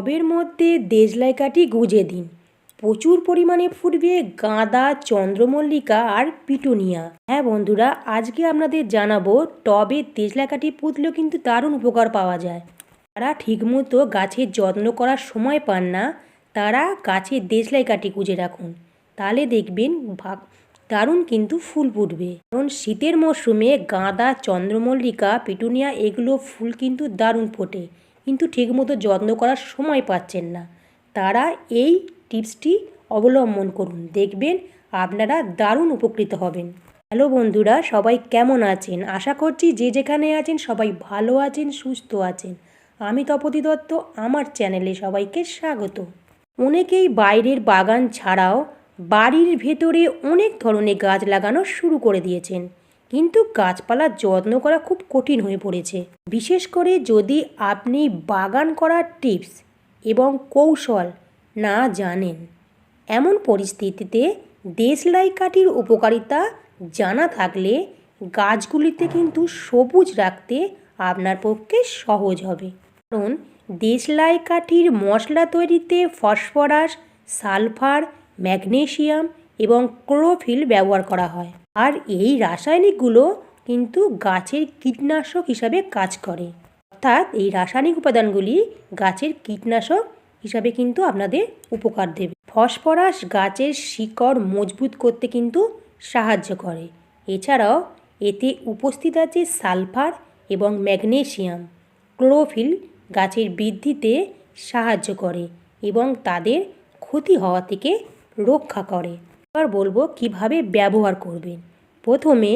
টবের মধ্যে দেশলাই কাঠি গুঁজে দিন। প্রচুর পরিমাণে ফুটবে গাঁদা চন্দ্রমল্লিকা আর পিটুনিয়া। হ্যাঁ বন্ধুরা, আজকে আপনাদের জানাব টবে দেশলাই কাঠি পুঁতলেও কিন্তু দারুণ উপকার পাওয়া যায়। যারা ঠিকমতো গাছের যত্ন করার সময় পান না, তারা গাছে দেশলাই কাঠি গুঁজে রাখুন। তাহলে দেখবেন দারুণ কিন্তু ফুল ফুটবে। কারণ শীতের মরশুমে গাঁদা চন্দ্রমল্লিকা, পিটুনিয়া এগুলো ফুল কিন্তু দারুণ ফোটে। কিন্তু ঠিকমতো যত্ন করার সময় পাচ্ছেন না। তারা এই টিপসটি অবলম্বন করুন। দেখবেন আপনারা দারুণ উপকৃত হবেন। হ্যালো বন্ধুরা, সবাই কেমন আছেন? আশা করছি যে যেখানে আছেন সবাই ভালো আছেন, সুস্থ আছেন। আমি তপতি দত্ত, আমার চ্যানেলে সবাইকে স্বাগত। অনেকেই বাইরের বাগান ছাড়াও বাড়ির ভেতরে অনেক ধরনের গাছ লাগানো শুরু করে দিয়েছেন। কিন্তু গাছপালার যত্ন করা খুব কঠিন হয়ে পড়েছে। বিশেষ করে যদি আপনি বাগান করার টিপস এবং কৌশল না জানেন, এমন পরিস্থিতিতে দেশলাই কাঠির উপকারিতা জানা থাকলে গাছগুলিতে কিন্তু সবুজ রাখতে আপনার পক্ষে সহজ হবে। কারণ দেশলাই কাঠির মশলা তৈরিতে ফসফরাস, সালফার ম্যাগনেশিয়াম এবং ক্লোরোফিল ব্যবহার করা হয়। আর এই রাসায়নিকগুলো কিন্তু গাছের কীটনাশক হিসাবে কাজ করে। অর্থাৎ এই রাসায়নিক উপাদানগুলি গাছের কীটনাশক হিসাবে কিন্তু আপনাদের উপকার দেবে। ফসফরাস গাছের শিকড় মজবুত করতে কিন্তু সাহায্য করে। এছাড়াও এতে উপস্থিত আছে সালফার এবং ম্যাগনেসিয়াম। ক্লোরোফিল গাছের বৃদ্ধিতে সাহায্য করে এবং তাদের ক্ষতি হওয়া থেকে রক্ষা করে। এবার বলব কীভাবে ব্যবহার করবেন। প্রথমে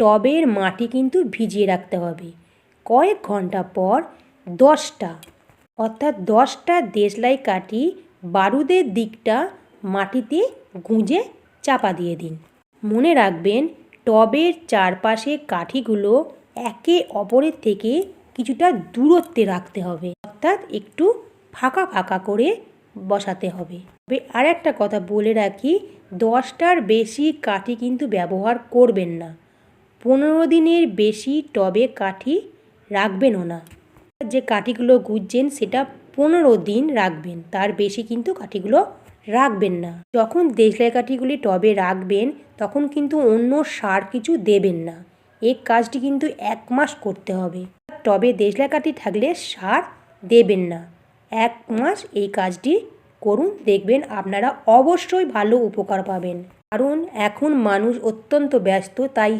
টবের মাটি কিন্তু ভিজিয়ে রাখতে হবে। কয়েক ঘণ্টা পর দশটা, অর্থাৎ দশটা দেশলাই কাটি বারুদের দিকটা মাটিতে গুঁজে চাপা দিয়ে দিন। মনে রাখবেন, টবের চারপাশে কাঠিগুলো একে অপরের থেকে কিছুটা দূরত্বে রাখতে হবে, অর্থাৎ একটু ফাঁকা ফাঁকা করে বসাতে হবে। তবে আর একটা কথা বলে রাখি, দশটার বেশি কাঠি কিন্তু ব্যবহার করবেন না। পনেরো দিনের বেশি টবে কাঠি রাখবেনও না। যে কাঠিগুলো গুজছেন সেটা পনেরো দিন রাখবেন, তার বেশি কিন্তু কাঠিগুলো রাখবেন না। যখন দেশলাই কাঠিগুলি টবে রাখবেন, তখন কিন্তু অন্য সার কিছু দেবেন না। এই কাজটি কিন্তু এক মাস করতে হবে। টবে দেশলাই কাঠি থাকলে সার দেবেন না। এক মাস এই কাজটি করুন, দেখবেন আপনারা অবশ্যই ভালো উপকার পাবেন। কারণ এখন মানুষ অত্যন্ত ব্যস্ত, তাই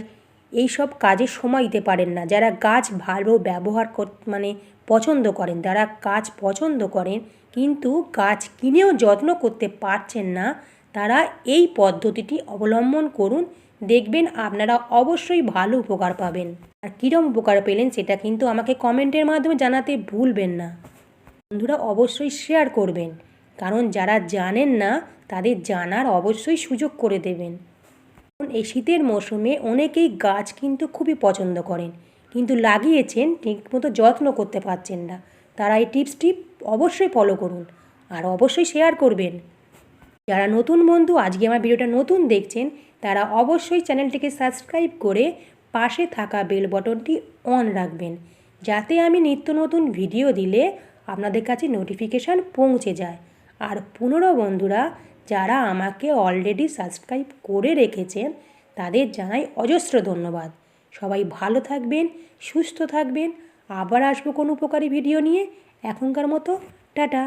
এই সব কাজে সময় দিতে পারেন না। যারা গাছ ভালো ব্যবহার কর মানে পছন্দ করেন, যারা গাছ পছন্দ করেন, কিন্তু গাছ কিনেও যত্ন করতে পারছেন না, তারা এই পদ্ধতিটি অবলম্বন করুন, দেখবেন আপনারা অবশ্যই ভালো উপকার পাবেন। আর কীরম উপকার পেলেন সেটা কিন্তু আমাকে কমেন্টের মাধ্যমে জানাতে ভুলবেন না। বন্ধুরা অবশ্যই শেয়ার করবেন। কারণ যারা জানেন না, তাদের জানার অবশ্যই সুযোগ করে দেবেন। এই শীতের মৌসুমে অনেকেই গাছ কিন্তু খুবই পছন্দ করেন। কিন্তু লাগিয়েছেন, ঠিকমতো যত্ন করতে পারছেন না। তারা এই টিপসটি অবশ্যই ফলো করুন আর অবশ্যই শেয়ার করবেন। যারা নতুন বন্ধু, আজকে আমার ভিডিওটা নতুন দেখছেন, তারা অবশ্যই চ্যানেলটিকে সাবস্ক্রাইব করে পাশে থাকা বেল বটনটি অন রাখবেন। যাতে আমি নিত্য নতুন ভিডিও দিলে আপনাদের কাছে নোটিফিকেশান পৌঁছে যায়। আর পুনরো বন্ধুরা যারা আমাকে অলরেডি সাবস্ক্রাইব করে রেখেছেন, তাদের জানাই অজস্র ধন্যবাদ। সবাই ভালো থাকবেন, সুস্থ থাকবেন। আবার আসব কোনো উপকারী ভিডিও নিয়ে। এখনকার মতো, টাটা।